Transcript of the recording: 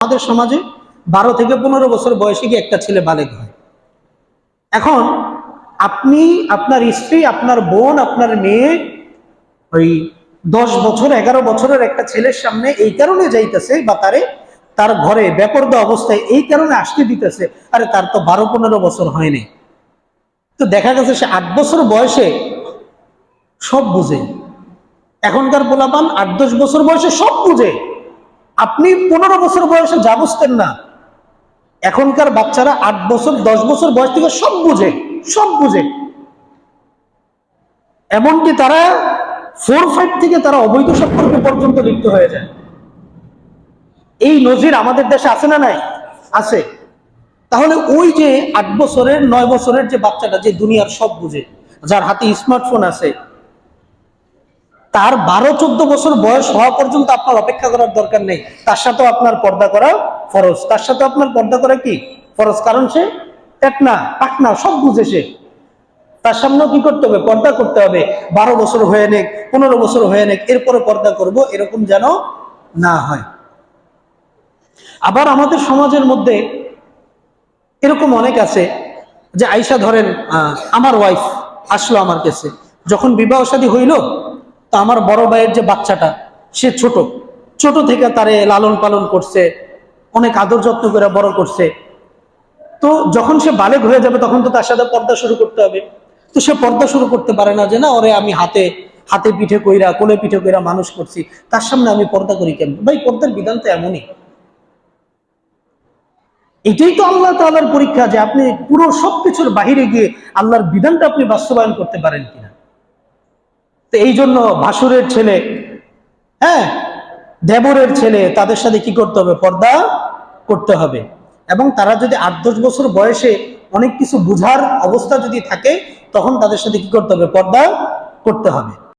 আমাদের সমাজে বারো থেকে পনেরো বছর বয়সে গিয়ে একটা ছেলে বালেক হয়। এখন আপনি, আপনার স্ত্রী, আপনার বোন, আপনার মেয়ে ওই দশ বছর, এগারো বছরের একটা ছেলের সামনে এই কারণে যাইতেছে বা তারে তার ঘরে বেপর্দা অবস্থায় এই কারণে আসতে দিতেছে, আরে তার তো বারো পনেরো বছর হয়নি। তো দেখা গেছে সে আট বছর বয়সে সব বুঝে। এখনকার পোলাপান আট দশ বছর বয়সে সব বুঝে। আপনি পনেরো বছর বয়সে যা বুঝতেন না, এখনকার বাচ্চারা আট বছর, দশ বছর বয়স থেকে সব বুঝে সব বুঝে। এমনকি তারা ফোর ফাইভ থেকে তারা অবৈধ সম্পর্কে পর্যন্ত লিপ্ত হয়ে যায়। এই নজির আমাদের দেশে আছে না নাই? আছে। তাহলে ওই যে আট বছরের, নয় বছরের যে বাচ্চাটা যে দুনিয়ার সব বুঝে, যার হাতে স্মার্টফোন আছে তার বারো চোদ্দ বছর বয়স হওয়া পর্যন্ত আপনার অপেক্ষা করার দরকার নেই। তার সাথেও আপনার পর্দা করা ফরজ। তার সাথে আপনার পর্দা করা কি? ফরজ। কারণ সে টেকনা পাকনা সব বুঝে সে। তার সামনেও কি করতে হবে? পর্দা করতে হবে। বারো বছর হয়ে নেক, পনেরো বছর হয়ে নেক এরপরে পর্দা করব, এরকম যেন না হয়। আবার আমাদের সমাজের মধ্যে এরকম অনেক আছে যে আইসা ধরেন আমার ওয়াইফ আসলো আমার কাছে। যখন বিবাহ শাদী হইল তো আমার বড় ভাইয়ের যে বাচ্চাটা, সে ছোট। ছোট থেকে তারে লালন পালন করছে, অনেক আদর যত্ন করে বড় করছে। তো যখন সে বালেগ হয়ে যাবে, তখন তো তার সাথে পর্দা শুরু করতে হবে। তো সে পর্দা শুরু করতে পারে না যে, না, ওরে আমি হাতে হাতে পিঠে কইরা, কোলে পিঠে কইরা মানুষ করছি, তার সামনে আমি পর্দা করি কেন ভাই, পর্দার বিধান তো এমনই। এটাই তো আল্লাহ তাআলার পরীক্ষা যে আপনি পুরো সবকিছুর বাহিরে গিয়ে আল্লাহর বিধানটা আপনি বাস্তবায়ন করতে পারেন কিনা তো এই জন্য ভাসুরের ছেলে হ্যাঁ? দেবরের ছেলে, তাদের সাথে কি করতে হবে? পর্দা করতে হবে। এবং তারা যদি আট দশ বছর বয়সে অনেক কিছু বুঝার অবস্থা যদি থাকে, তখন তাদের সাথে কি করতে হবে? পর্দা করতে হবে।